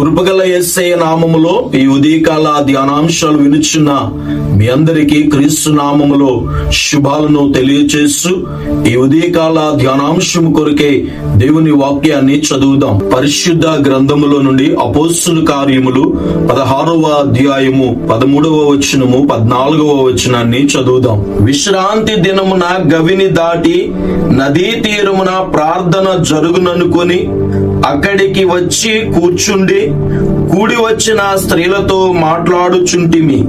కృపగల ఎస్ఐ నామములో ఈ ఉదయకాల ధ్యానాంశాలు వినుచున్న మీ అందరికీ క్రీస్తు నామములో శుభాలను తెలియచేస్తూ ఈ ఉదయకాల ధ్యానాంశం కొరకే దేవుని వాక్యాన్ని చదువుదాం. పరిశుద్ధ గ్రంథములో నుండి అపోస్తుల కార్యములు పదహారవ అధ్యాయము పదమూడవ వచనము పద్నాలుగవ వచనాన్ని చదువుదాం. విశ్రాంతి దినమున గవిని దాటి నదీ తీరమున ప్రార్థన జరుగుననుకొని అక్కడికి వచ్చి కూర్చుండి కూడి వచ్చిన స్త్రీలతో మాట్లాడుచుంటిమి.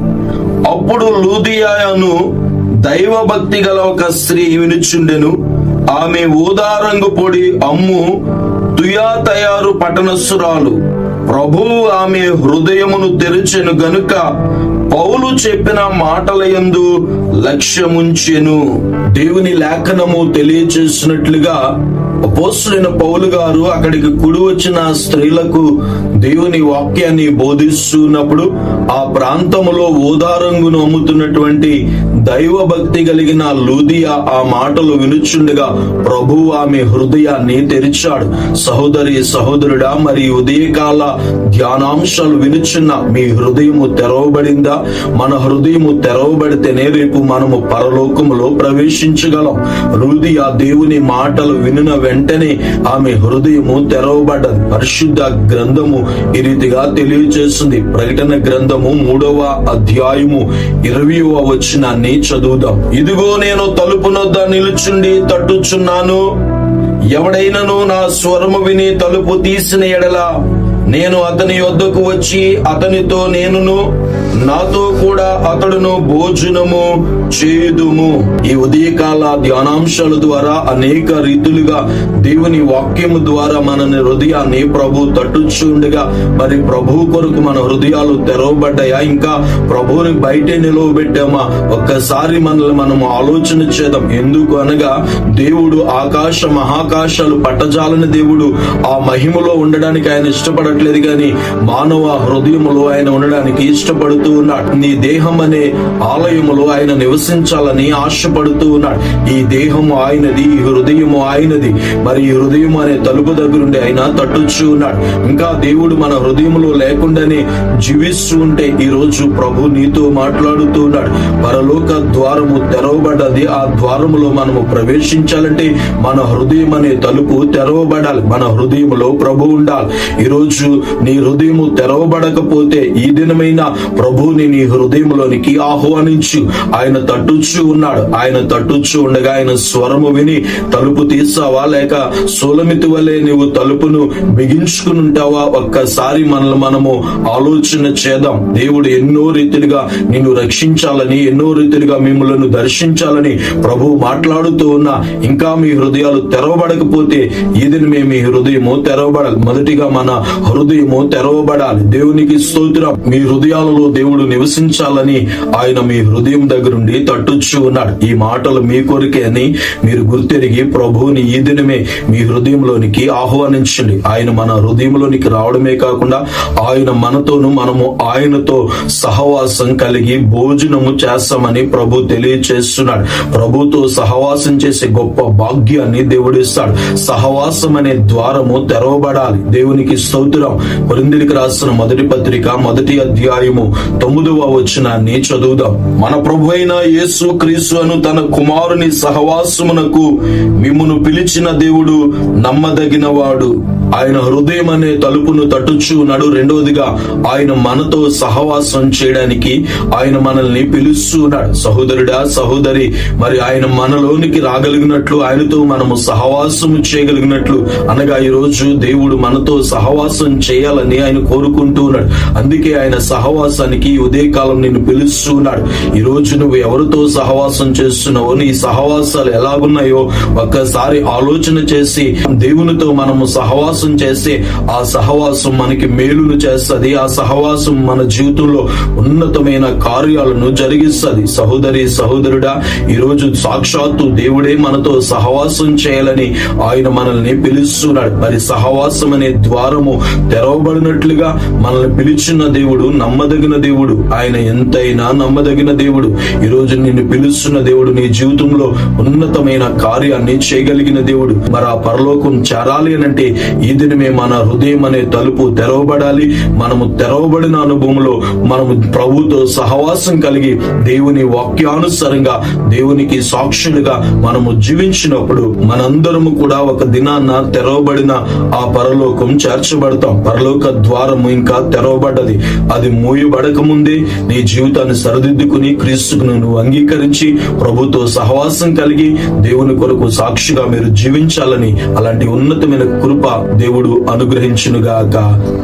అప్పుడు లూదియాను దైవభక్తి గల ఒక స్త్రీ వినుచుండెను. ఆమె ఊదారంగు పొడి అమ్ము తుయా తయారు పట్టణస్సురాలు. ప్రభువు ఆమె హృదయమును తెరిచెను గనుక పౌలు చెప్పిన మాటల యందు లక్ష్యముంచెను. దేవుని లేఖనము తెలియచేసినట్లుగా అపోస్తులైన పౌలు గారు అక్కడికి కుడి వచ్చిన స్త్రీలకు దేవుని వాక్యాన్ని బోధిస్తున్నప్పుడు ఆ ప్రాంతంలో ఓదారంగును అమ్ముతున్నటువంటి దైవ భక్తి కలిగిన లూదియా ఆ మాటలు వినుచుండగా ప్రభు ఆమె హృదయాన్ని తెరిచాడు. సహోదరి సహోదరుడా మరి ఉదయకాల ధ్యానాంశాలు వినుచున్న మీ హృదయము తెరవబడిందా? మన హృదయము తెరవబడితేనే రేపు మనము పరలోకములో ప్రవేశించగలం. లూదియా దేవుని మాటలు వినిన వెంటనే ఆమె హృదయము తెరవబడ్డది పరిశుద్ధ గ్రంథము ఈ రీతిగా తెలియజేస్తుంది ప్రకటన గ్రంథము మూడవ అధ్యాయము ఇరవయవ వచనాన్ని చదువుదాం. ఇదిగో నేను తలుపునొద్ద నిలుచుండి తట్టుచున్నాను. ఎవడైనను నా స్వరము విని తలుపు తీసిన ఎడల నేను అతని యొద్దకు వచ్చి అతనితో నేనును నాతో కూడా అతడును భోజనము చేదుము. ఈ ఉదయకాల ధ్యానాంశాల ద్వారా అనేక రీతులుగా దేవుని వాక్యము ద్వారా మనని హృదయాన్ని ప్రభు తట్టుచుండగా మరి ప్రభు కొరకు మన హృదయాలు తెరవబడ్డాయా? ఇంకా ప్రభువుని బయటే నిలవబెట్టామా? ఒక్కసారి మనల్ని మనము ఆలోచన చేద్దాం. ఎందుకు అనగా దేవుడు ఆకాశ మహాకాశాలు పట్టజాలని దేవుడు ఆ మహిమలో ఉండడానికి ఆయన ఇష్టపడట్లేదు కానీ మానవ హృదయములో ఆయన ఉండడానికి ఇష్టపడు ఆశపడుతూ ఉన్నాడు. నీ దేహం అనే ఆలయములో ఆయన నివసించాలని ఆశపడుతూ ఉన్నాడు. ఈ దేహము ఆయనది ఈ హృదయము ఆయనది. మరి ఈ హృదయం అనే తలుపు దగ్గరుండి ఆయన తట్టుచూ ఉన్నాడు. ఇంకా దేవుడు మన హృదయంలో లేకుండానే జీవిస్తూ ఉంటే ఈరోజు ప్రభు నీతో మాట్లాడుతూ ఉన్నాడు. పరలోక ద్వారము తెరవబడ్డది ఆ ద్వారములో మనము ప్రవేశించాలంటే మన హృదయం అనే తలుపు తెరవబడాలి. మన హృదయంలో ప్రభు ఉండాలి. ఈరోజు నీ హృదయము తెరవబడకపోతే ఈ దినమైన ప్రభువుని నీ హృదయంలోనికి ఆహ్వానించు. ఆయన తట్టుచు ఉన్నాడు. ఆయన తట్టుచు ఉండగా ఆయన స్వరము విని తలుపు తీస్తావా లేక సోలమితి వలె నువ్వు తలుపును బిగించుకుని ఉంటావా ఒక్కసారి మనల్ని మనము ఆలోచన చేద్దాం. దేవుడు ఎన్నో రీతిలుగా నిన్ను రక్షించాలని ఎన్నో రీతిలుగా మిమ్మల్ని దర్శించాలని ప్రభు మాట్లాడుతూ ఉన్నా. ఇంకా మీ హృదయాలు తెరవబడకపోతే ఇది మేము మీ హృదయము తెరవబడాలి మొదటిగా మన హృదయము తెరవబడాలి. దేవునికి స్తోత్రం. మీ హృదయాలలో దేవుడు నివసించాలని ఆయన మీ హృదయం దగ్గరుండి తట్టుచ్చు ఉన్నాడు. ఈ మాటలు మీ కొరికే అని మీరు గుర్తెరిగి ప్రభువుని ఈ దినమే మీ హృదయంలోనికి ఆహ్వానించండి. ఆయన మన హృదయంలోనికి రావడమే కాకుండా ఆయన మనతోను మనము ఆయనతో సహవాసం కలిగి భోజనము చేస్తామని ప్రభు తెలియచేస్తున్నాడు. ప్రభుతో సహవాసం చేసే గొప్ప భాగ్యాన్ని దేవుడిస్తాడు. సహవాసం అనే ద్వారము తెరవబడాలి. దేవునికి స్తోత్రం. కొరిందిరికి రాసిన మొదటి పత్రిక మొదటి అధ్యాయము తొమ్మిదవ వచనాన్ని చదువుదాం. మన ప్రభు అయిన యేసు క్రీస్తు అను తన కుమారుని సహవాసమునకు మిమ్మును పిలిచిన దేవుడు నమ్మదగిన వాడు ఆయన హృదయం అనే తలుపును తట్టుచు నడు. రెండవదిగా ఆయన మనతో సహవాసం చేయడానికి ఆయన మనల్ని పిలుస్తున్నాడు సహోదరుడా సహోదరి మరి ఆయన మనలోనికి రాగలిగినట్లు ఆయనతో మనము సహవాసము చేయగలిగినట్లు అనగా ఈ రోజు దేవుడు మనతో సహవాసం చేయాలని ఆయన కోరుకుంటూ ఉన్నాడు. అందుకే ఆయన సహవాసానికి ఈ ఉదయకాలం నిన్ను పిలుస్తున్నాడు. ఈ రోజు నువ్వు ఎవరితో సహవాసం చేస్తున్నావో నీ సహవాసాలు ఎలాగున్నాయో ఒక్కసారి ఆలోచన చేసి దేవునితో మనము సహవాసం చేస్తే ఆ సహవాసం మనకి మేలును చేస్తది. ఆ సహవాసం మన జీవితంలో ఉన్నతమైన కార్యాలను జరిగిస్తది. సహోదరి సహోదరుడా ఈ రోజు సాక్షాత్తు దేవుడే మనతో సహవాసం చేయాలని ఆయన మనల్ని పిలుస్తున్నాడు. మరి సహవాసం అనే ద్వారము తెరవబడినట్లుగా మనల్ని పిలిచిన దేవుడు నమ్మదగిన దేవుడు దేవుడు. ఆయన ఎంతైనా నమ్మదగిన దేవుడు. ఈరోజు నిన్ను పిలుస్తున్న దేవుడు నీ జీవితంలో ఉన్నతమైన కార్యాన్ని చేయగలిగిన దేవుడు. మరి ఆ పరలోకం చేరాలి అనంటే ఈ దినమే మన హృదయం అనే తలుపు తెరవబడాలి. మనము తెరవబడిన అనుభవంలో మనము ప్రభుతో సహవాసం కలిగి దేవుని వాక్యానుసారంగా దేవునికి సాక్షులుగా మనము జీవించినప్పుడు మనందరము కూడా ఒక దినాన్న తెరవబడిన ఆ పరలోకం చేర్చబడతాం. పరలోక ద్వారము ఇంకా తెరవబడ్డది. అది మూయబడ ముందే నీ జీవితాన్ని సరిదిద్దుకుని క్రీస్తుకు నువ్వు అంగీకరించి ప్రభుతో సహవాసం కలిగి దేవుని కొరకు సాక్షిగా మీరు జీవించాలని అలాంటి ఉన్నతమైన కృప దేవుడు అనుగ్రహించునుగాక.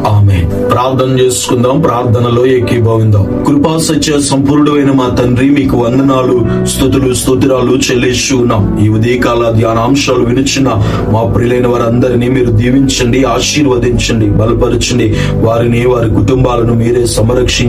ఆమె ప్రార్థన చేసుకుందాం ప్రార్థనలో ఏకీభవిందాం. కృపా సత్య సంపూర్ణమైన మా తండ్రి మీకు వందనాలు స్థుతులు స్తోత్రాలు చెల్లిస్తూ ఉన్నాం ఈ ఉదయకాల ధ్యానాంశాలు వినిచిన మా ప్రియులైన వారందరినీ మీరు దీవించండి ఆశీర్వదించండి బలపరచండి. వారిని వారి కుటుంబాలను మీరే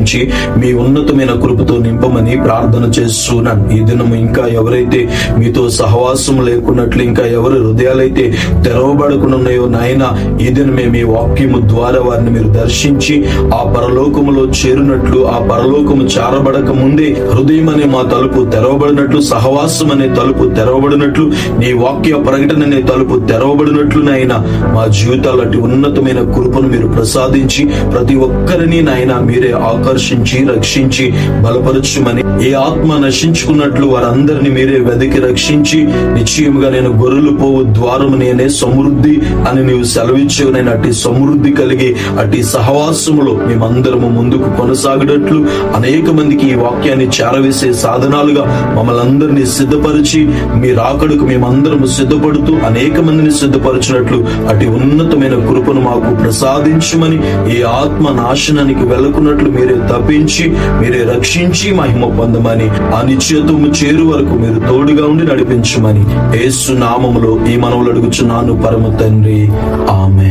అనుగ్రహించి మీ ఉన్నతమైన కృపతో నింపమని ప్రార్థన చేస్తున్నాను. ఈ దినం ఇంకా ఎవరైతే మీతో సహవాసం లేకున్నట్లు ఇంకా ఎవరి హృదయాలైతే తెరవబడకుండా ఉన్నాయో నాయన ఈ దినమే మీ వాక్యము ద్వారా వారిని మీరు దర్శించి ఆ పరలోకములో చేరినట్లు ఆ పరలోకము చారబడక ముందే హృదయం అనే మా తలుపు తెరవబడినట్లు సహవాసం అనే తలుపు తెరవబడినట్లు నీ వాక్య ప్రకటన అనే తలుపు తెరవబడినట్లు నాయన మా జీవితాలు అటు ఉన్నతమైన కృపను మీరు ప్రసాదించి ప్రతి ఒక్కరిని నాయన మీరే ఆకర్షించి రక్షించి బలపరచుమని. ఏ ఆత్మ నశించుకున్నట్లు వారందరిని మీరే వెదకి రక్షించి నిశ్చయముగా నేను గొర్రెలు పోవు ద్వారము నేనే సమృద్ధి అని నీవు సెలవిచ్చేవు. నేను అట్టి సమృద్ధి కలిగి అట్టి సహవాసములో మేమందరము ముందుకు కొనసాగడట్లు అనేక మందికి ఈ వాక్యాన్ని చేరవేసే సాధనాలుగా మమ్మల్ని అందరినీ సిద్ధపరిచి మీ రాకడకు మేమందరము సిద్ధపడుతూ అనేక మందిని సిద్ధపరచినట్లు అటు ఉన్నతమైన కృపను మాకు ప్రసాదించమని ఈ ఆత్మ నాశనానికి వెళ్ళకున్నట్లు మీరే తప్పించి మీరే రక్షించి మహిమ పొందమని ఆ నిశ్చయత్వము చేరు వరకు మీరు తోడుగా ఉండి నడిపించమని ఏసు నామములో ఈ మనవులు అడుగుచున్నాను పరమ తండ్రి. ఆమె